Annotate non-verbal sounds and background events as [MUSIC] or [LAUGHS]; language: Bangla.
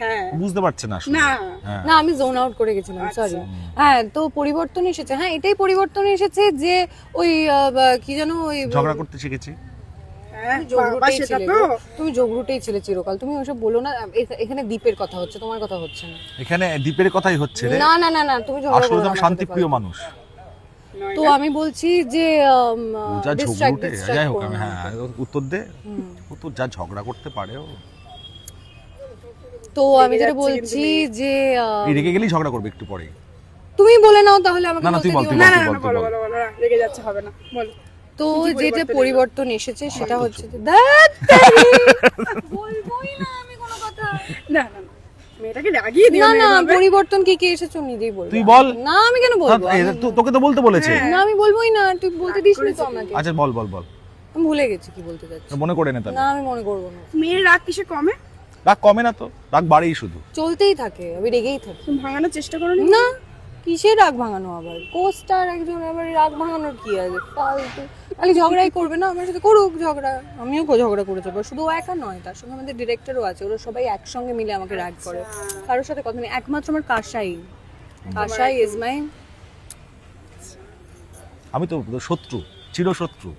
হ্যাঁ। বুঝতে পারছে না না। হ্যাঁ। আমি জোন আউট করে গেছিলাম আচ্ছা। সরি হ্যাঁ তো পরিবর্তন এসেছে। হ্যাঁ এটাই পরিবর্তন এসেছে যে ওই কি যেন ওই ঝগড়া করতে শিখেছি। হ্যাঁ। তুমি যোগরুটেই ছিলে চিরকাল। তুমি ওসব বলো না এখানে দ্বীপের কথা হচ্ছে তোমার কথা হচ্ছে না। এখানে দ্বীপের কথাই হচ্ছে না না না না তুমি আসলে আমি শান্তিপ্রিয় মানুষ। তো আমি বলছি যে যা ঝগড়ুটে যাই হোক আমি হ্যাঁ উত্তর দে। ও তো যা ঝগড়া করতে পারে ও তো আমি যেটা বলছি যে এই রেগে গেলেই ঝগড়া করবে একটু পরেই। তুমি বলে নাও তাহলে আমাকে না, না, তুই বল, না। না বল, না তুই বল, বলো বল। বলো বলো না, রেগে যাচ্ছে হবে না বল। তো যেটা পরিবর্তন এসেছে সেটা হচ্ছে যে- ধ্যাৎ তেরি, [LAUGHS] বলবোই না আমি কোনো কথা। না না না মেয়েটাকে রাগিয়ে দিও না না এভাবে। পরিবর্তন কি কি এসেছে নিজেই বলব। তুই বল। না আমি কেন বলব? হ্যাঁ, তো- তোকে তো বলতে বলেছে। না আমি বলবোই না তুই বলতে দিস না তো আমাকে। আচ্ছা বল বল বল। আমি ভুলে গেছি কি বলতে যাচ্ছি। মনে করে নে তাহলে। না আমি মনে করব না। মেয়ের রাগ কিসে কমে? রাগ কমে না তো রাগ বাড়েই শুধু। চলতেই থাকে আমি রেগেই থাকি। তুমি ভাঙানোর চেষ্টা করো না কিসের রাগ ভাঙানো আবার? কোস্টার একজন আবার রাগ ভাঙানোর কি আছে? ফালতু। খালি ঝগড়াই করবে না? আমার সাথে করুক ঝগড়া। আমিও কো- ঝগড়া করে যাব। শুধু ও একা নয় তার সঙ্গে আমাদের ডিরেক্টরও আছে। ওরা সবাই একসঙ্গে মিলে আমাকে রাগ করে। কারোর সাথে কথা নেই। একমাত্র আমার কাশাই। কাশাই ইজ মাই আমি তো শত্রু চিরশত্রু।